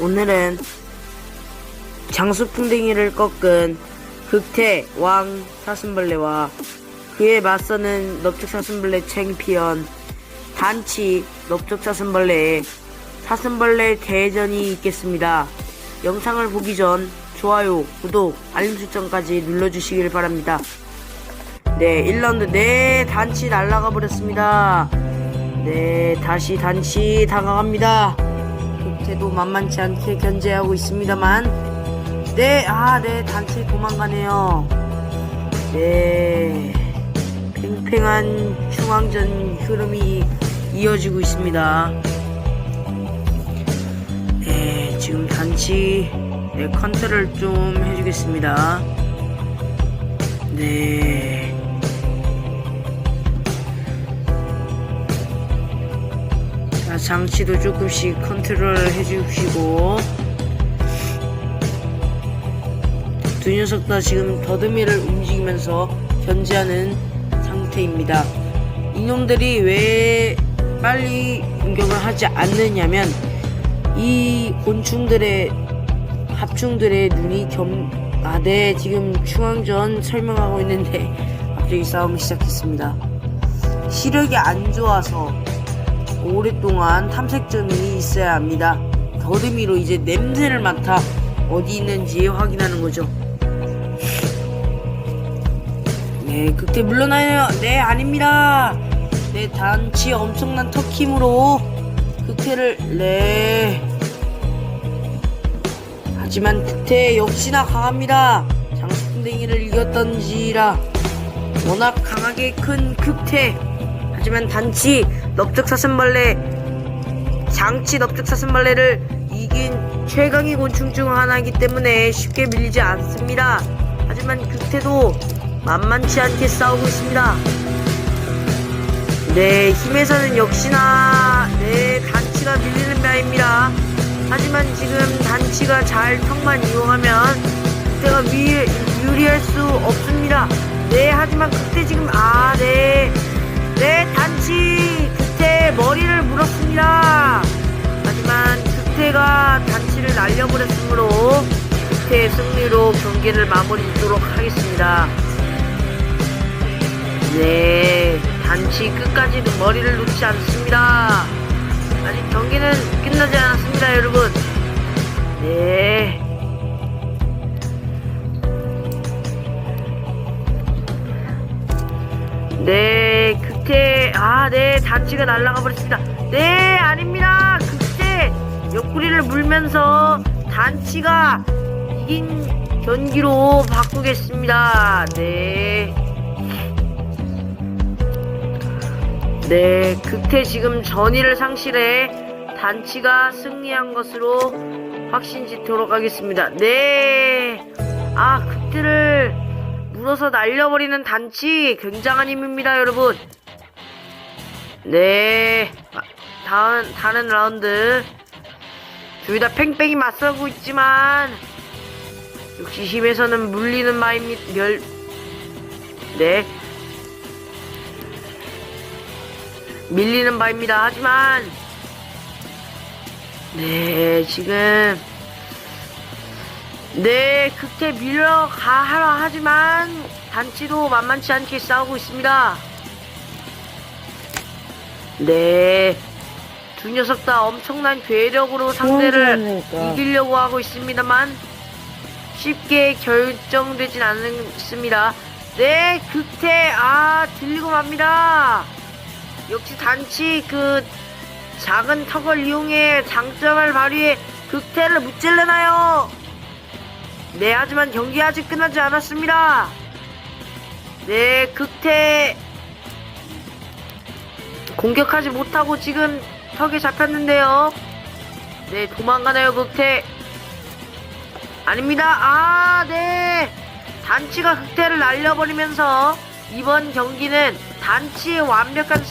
오늘은 장수풍뎅이를 꺾은 극태 왕 사슴벌레와 그에 맞서는 넓적사슴벌레 챔피언 단치 넓적사슴벌레의 사슴벌레 대전이 있겠습니다. 영상을 보기 전 좋아요, 구독, 알림 설정까지 눌러주시길 바랍니다. 네, 1라운드 네 단치 날라가 버렸습니다. 네, 다시 단치 다가갑니다. 극태도 만만치 않게 견제하고 있습니다만, 네, 아, 네, 단치 도망가네요. 네, 팽팽한 중앙전 흐름이 이어지고 있습니다. 네, 지금 단치 네, 컨트롤 좀 해주겠습니다. 네. 장치도 조금씩 컨트롤 해주시고 두 녀석 다 지금 더듬이를 움직이면서 견제하는 상태입니다. 이놈들이 왜 빨리 공격을 하지 않느냐면 이 곤충들의 합충들의 눈이 겸 아, 네, 지금 중앙전 설명하고 있는데 갑자기 싸움이 시작했습니다. 시력이 안 좋아서 오랫동안 탐색점이 있어야 합니다. 더듬이로 이제 냄새를 맡아 어디 있는지 확인하는 거죠. 네, 그때 물러나요. 네, 아닙니다. 네, 단치 엄청난 턱힘으로 극태를 네. 하지만 극태 역시나 강합니다. 장수풍뎅이를 이겼던지라 워낙 강하게 큰 극태. 하지만 단치 넓적사슴벌레 장치 넓적사슴벌레를 이긴 최강의 곤충 중 하나이기 때문에 쉽게 밀리지 않습니다. 하지만 극태도 만만치 않게 싸우고 있습니다. 네, 힘에서는 역시나 네 단치가 밀리는 바입니다. 하지만 지금 단치가 잘 턱만 이용하면 그때가 위, 유리할 수 없습니다. 네, 하지만 그때 지금 아, 네, 네 단치 그때 머리를 물었습니다. 하지만 그때가 단치를 날려버렸으므로 그때의 승리로 경기를 마무리 짓도록 하겠습니다. 네, 단치 끝까지도 머리를 놓지 않습니다. 아직 경기는 끝나지 않았습니다, 여러분. 네. 네, 아, 네, 단치가 날아가 버렸습니다. 네, 아닙니다. 극태, 옆구리를 물면서 단치가 이긴 경기로 바꾸겠습니다. 네. 네, 극태 지금 전의를 상실해 단치가 승리한 것으로 확신 짓도록 하겠습니다. 네. 아, 극태를 물어서 날려버리는 단치 굉장한 힘입니다, 여러분. 네. 아, 다음, 다른 라운드. 둘 다 팽팽히 맞서고 있지만, 역시 힘에서는 물리는 마입니다. 멸, 네. 밀리는 바입니다. 하지만 네 지금 네 극태 밀려가 하라 하지만 단치도 만만치 않게 싸우고 있습니다. 네. 두 녀석 다 엄청난 괴력으로 상대를 이기려고 하고 있습니다만 쉽게 결정되진 않습니다. 네, 극태 아 들리고 맙니다. 역시 단치 그 작은 턱을 이용해 장점을 발휘해 극태를 무찔러나요? 네, 하지만 경기 아직 끝나지 않았습니다. 네, 극태 공격하지 못하고 지금 턱에 잡혔는데요. 네, 도망가나요, 극태? 아닙니다. 아, 네. 단치가 극태를 날려버리면서 이번 경기는 단치의 완벽한 승